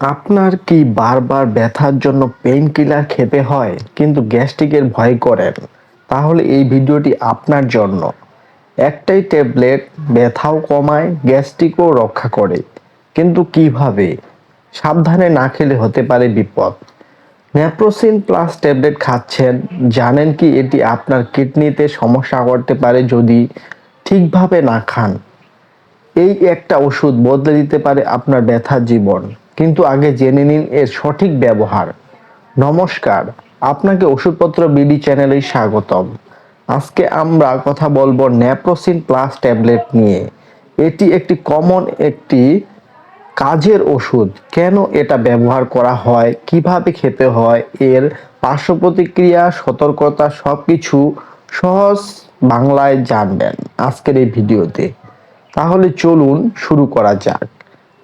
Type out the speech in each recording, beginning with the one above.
আপনার কি বারবার ব্যথার জন্য পেইন কিলার খেতে হয় কিন্তু গ্যাস্ট্রিকের ভয় করেন? তাহলে এই ভিডিওটি আপনার জন্য। একটাই ট্যাবলেট ব্যথাও কমায় গ্যাস্ট্রিকও রক্ষা করে। কিন্তু কীভাবে? সাবধানে না খেলে হতে পারে বিপদ। ন্যাপ্রোসিন প্লাস ট্যাবলেট খাচ্ছেন, জানেন কি এটি আপনার কিডনিতে সমস্যা করতে পারে যদি ঠিকভাবে না খান। এই একটা ওষুধ বদলে দিতে পারে আপনার ব্যথার জীবন। কিন্তু আগে জেনে নিন এর সঠিক ব্যবহার। নমস্কার, আপনাকে ওষুধপত্র বিডি চ্যানেলে স্বাগতম। আজকে আমরা কথা বলব ন্যাপ্রোসিন প্লাস ট্যাবলেট নিয়ে। এটি একটি কমন একটি কাজের ওষুধ। কেন এটা ব্যবহার করা হয়, কীভাবে খেতে হয়, এর পার্শ্ব প্রতিক্রিয়া, সতর্কতা সব কিছু সহজ বাংলায় জানবেন আজকের এই ভিডিওতে। তাহলে চলুন শুরু করা যাক।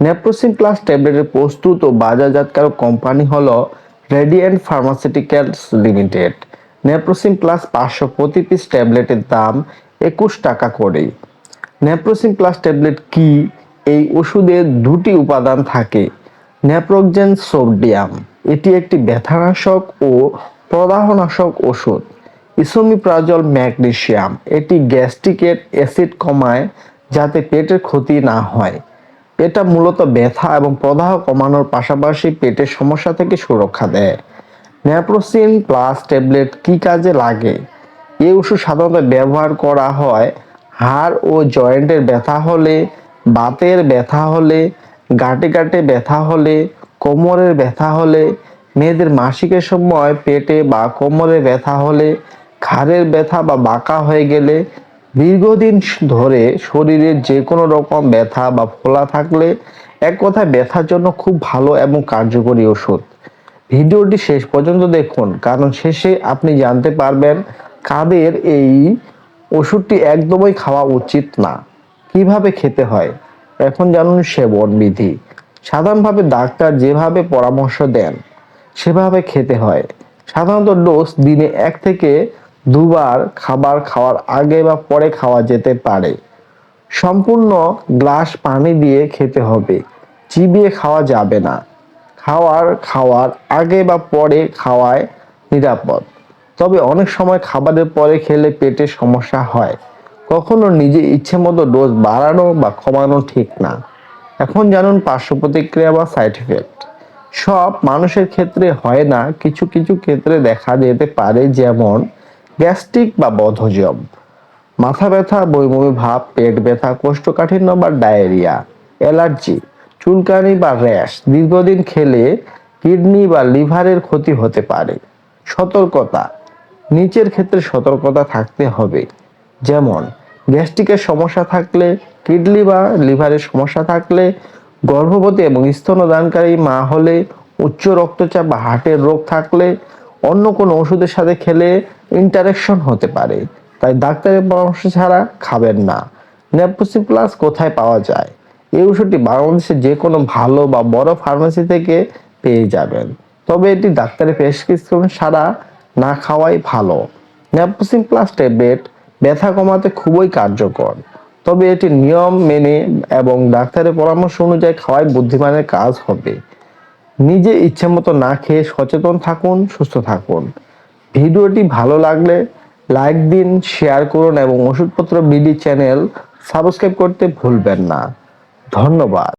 নেপ্রোসিন প্লাস ট্যাবলেটের প্রস্তুত ও বাজারজাতকারক কোম্পানি হল Radiant Pharmaceuticals Limited. Neprosin plus পাঁচশো প্রতি পিস ট্যাবলেটের দাম একুশ টাকা করেই। নেপ্রোসিন প্লাস ট্যাবলেট কি? এই ওষুধে দুটি উপাদান থাকে নেপ্রোকজেন সোডিয়াম। এটি একটি ব্যথানাশক ও প্রদাহনাশক ওষুধ। ইসোমিপ্রাজল ম্যাগনেশিয়াম এটি গ্যাস্ট্রিকের অ্যাসিড কমায় যাতে পেটের ক্ষতি না হয়। এটা মূলত ব্যথা এবং প্রদাহ কমানোর পাশাপাশি পেটের সমস্যা থেকে সুরক্ষা দেয়। ন্যাপ্রোসিন প্লাস ট্যাবলেট কি কাজে লাগে? এই ওষুধ সাধারণত ব্যবহার করা হয় হাড় ও জয়েন্টের ব্যথা হলে, বাতের ব্যথা হলে, গাঁটে গাঁটে ব্যথা হলে, কোমরের ব্যথা হলে, মেয়েদের মাসিকের সময় পেটে বা কোমরে ব্যথা হলে, ঘাড়ের ব্যথা বা বাঁকা হয়ে গেলে দীর্ঘদিন ধরে শরীরের যে কোনো রকম ব্যথা বা ফোলা থাকলে এক কথায় ব্যথার জন্য খুব ভালো এবং কার্যকরী ওষুধ। ভিডিওটি শেষ পর্যন্ত দেখুন, কারণ শেষে আপনি জানতে পারবেন কাদের এই ওষুধটি একদমই খাওয়া উচিত না, কীভাবে খেতে হয়। এখন জানুন সেবন বিধি সাধারণভাবে ডাক্তার যেভাবে পরামর্শ দেন, সেভাবে খেতে হয়। সাধারণত ডোজ দিনে এক থেকে দুবার খাবার খাওয়ার আগে বা পরে খাওয়া যেতে পারে। সম্পূর্ণ গ্লাস পানি দিয়ে খেতে হবে। চিবিয়ে খাওয়া যাবে না। খাওয়ার খাওয়ার আগে বা পরে খাওয়ায় নিরাপদ। তবে অনেক সময় খাবারের পরে খেলে পেটে সমস্যা হয়। কখনো নিজে ইচ্ছে মতো ডোজ বাড়ানো বা কমানো ঠিক না। এখন জানুন পার্শ্ব প্রতিক্রিয়া বা সাইড এফেক্ট সব মানুষের ক্ষেত্রে হয় না, কিছু কিছু ক্ষেত্রে দেখা যেতে পারে যেমন গ্যাস্ট্রিক বা বদহজম। মাথা ব্যথা বইমমি ভাব, পেট ব্যথা, কোষ্ঠকাঠিন্য বা ডায়রিয়া, অ্যালার্জি, চুলকানি বা র্যাশ, দীর্ঘদিন খেলে কিডনি বা লিভারের ক্ষতি হতে পারে। সতর্কতা, নিচের ক্ষেত্রে সতর্কতা থাকতে হবে। যেমন, গ্যাস্ট্রিকের সমস্যা থাকলে, কিডনি বা লিভারের সমস্যা থাকলে, গর্ভবতী এবং স্তনদানকারী মা হলে, উচ্চ রক্তচাপ বা হার্টের রোগ থাকলে, অন্য কোনো ওষুধের সাথে খেলে ইন্টারাকশন হতে পারে। তাই ডাক্তারের পরামর্শ ছাড়া খাবেন না। নেপ্রোসি প্লাস কোথায় পাওয়া যায়? এই ওষুধটি বাংলাদেশে যে কোনো ভালো বা বড় ফার্মেসি থেকে পেয়ে যাবেন। তবে এটি ডাক্তারের প্রেসক্রিপশন ছাড়া না খাওয়াই ভালো। নেপ্রোসিন প্লাস ট্যাবলেট ব্যথা কমাতে খুবই কার্যকর। তবে এটি নিয়ম মেনে এবং ডাক্তারের পরামর্শ অনুযায়ী খাওয়াই বুদ্ধিমানের কাজ হবে। নিজে ইচ্ছে মতো না খেয়ে সচেতন থাকুন, সুস্থ থাকুন। ভিডিওটি ভালো লাগলে লাইক দিন শেয়ার করুন এবং ওষুধপত্র বিডি চ্যানেল সাবস্ক্রাইব করতে ভুলবেন না। ধন্যবাদ।